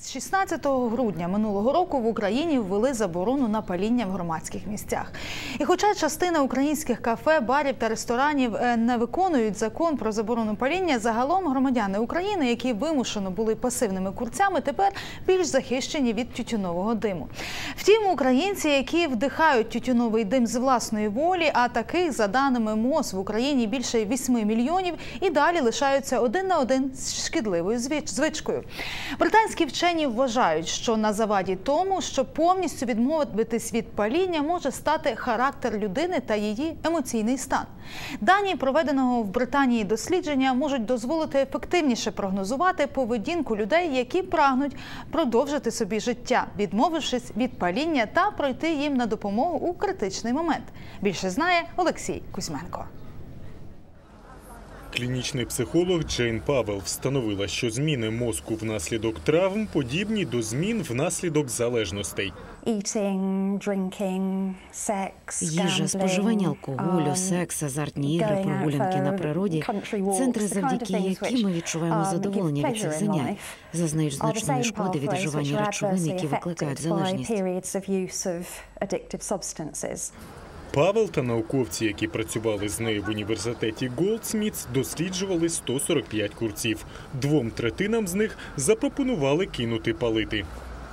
З 16 грудня минулого року в Україні ввели заборону на паління в громадських місцях. І хоча частина українських кафе, барів та ресторанів е, не виконують закон про заборону паління, загалом громадяни України, які вимушено були пасивними курцями, тепер більш захищені від тютюнового диму. Втім, українці, які вдихають тютюновий дим з власної волі, а таких, за даними МОЗ, в Україні більше 8 мільйонів, і далі лишаються один на один з шкідливою звичкою. Британські вчені вважають, що на заваді тому, що повністю відмовитись від паління може стати характер людини та її емоційний стан. Дані проведеного в Британії дослідження можуть дозволити ефективніше прогнозувати поведінку людей, які прагнуть продовжити собі життя, відмовившись від паління та пройти їм на допомогу у критичний момент. Більше знає Олексій Кузьменко. Клінічний психолог Джейн Павел встановила, що зміни мозку внаслідок травм подібні до змін внаслідок залежностей. eating, drinking, sex, Їжа, споживання алкоголю, um, секс, азартні ігри, прогулянки на природі центри, завдяки яким ми відчуваємо um, задоволення від цих занять, зазнають значної шкоди від вживання речовин, які викликають залежність. Павел та науковці, які працювали з нею в університеті Голдсмітс, досліджували 145 курців. Двом третинам з них запропонували кинути палити.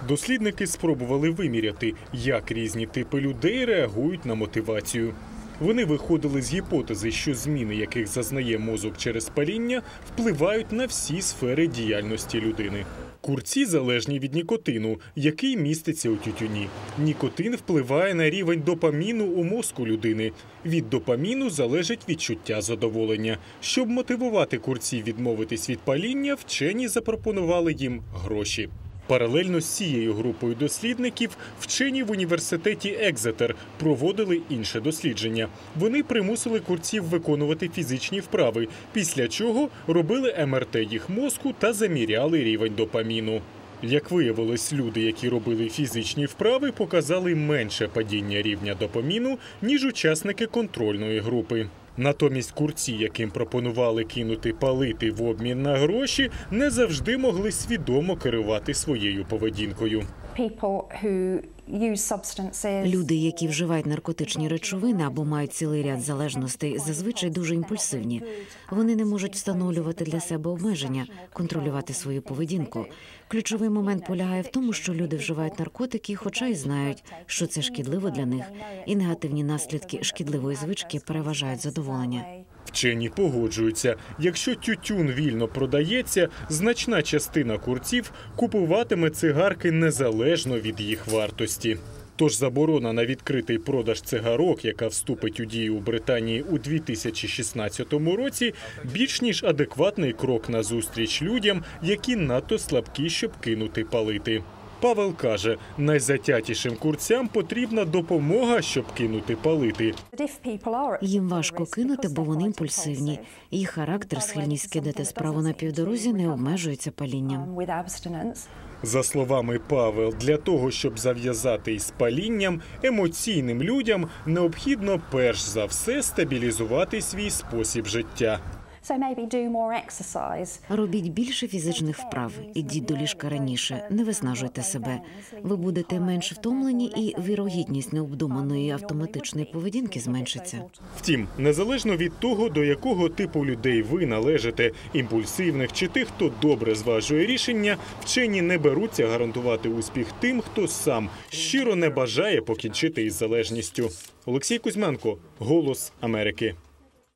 Дослідники спробували виміряти, як різні типи людей реагують на мотивацію. Вони виходили з гіпотези, що зміни, яких зазнає мозок через паління, впливають на всі сфери діяльності людини. Курці залежні від нікотину, який міститься у тютюні. Нікотин впливає на рівень допаміну у мозку людини. Від допаміну залежить відчуття задоволення. Щоб мотивувати курців відмовитись від паління, вчені запропонували їм гроші. Паралельно з цією групою дослідників вчені в університеті Екзетер проводили інше дослідження. Вони примусили курців виконувати фізичні вправи, після чого робили МРТ їх мозку та заміряли рівень допаміну. Як виявилось, люди, які робили фізичні вправи, показали менше падіння рівня допаміну, ніж учасники контрольної групи. Натомість курці, яким пропонували кинути палити в обмін на гроші, не завжди могли свідомо керувати своєю поведінкою. Люди, які вживають наркотичні речовини або мають цілий ряд залежностей, зазвичай дуже імпульсивні. Вони не можуть встановлювати для себе обмеження, контролювати свою поведінку. Ключовий момент полягає в тому, що люди вживають наркотики, хоча й знають, що це шкідливо для них, і негативні наслідки шкідливої звички переважають задоволення. Вчені погоджуються, якщо тютюн вільно продається, значна частина курців купуватиме цигарки незалежно від їх вартості. Тож заборона на відкритий продаж цигарок, яка вступить у дію у Британії у 2016 році, більш ніж адекватний крок назустріч людям, які надто слабкі, щоб кинути палити. Павел каже, найзатятішим курцям потрібна допомога, щоб кинути палити. Їм важко кинути, бо вони імпульсивні. Їх характер, схильність кидати справу на півдорозі не обмежується палінням. За словами Павел, для того, щоб зав'язати із палінням, емоційним людям необхідно перш за все стабілізувати свій спосіб життя. Робіть більше фізичних вправ, ідіть до ліжка раніше, не виснажуйте себе. Ви будете менш втомлені, і вірогідність необдуманої автоматичної поведінки зменшиться. Втім, незалежно від того, до якого типу людей ви належите, імпульсивних чи тих, хто добре зважує рішення, вчені не беруться гарантувати успіх тим, хто сам щиро не бажає покінчити із залежністю. Олексій Кузьменко, Голос Америки.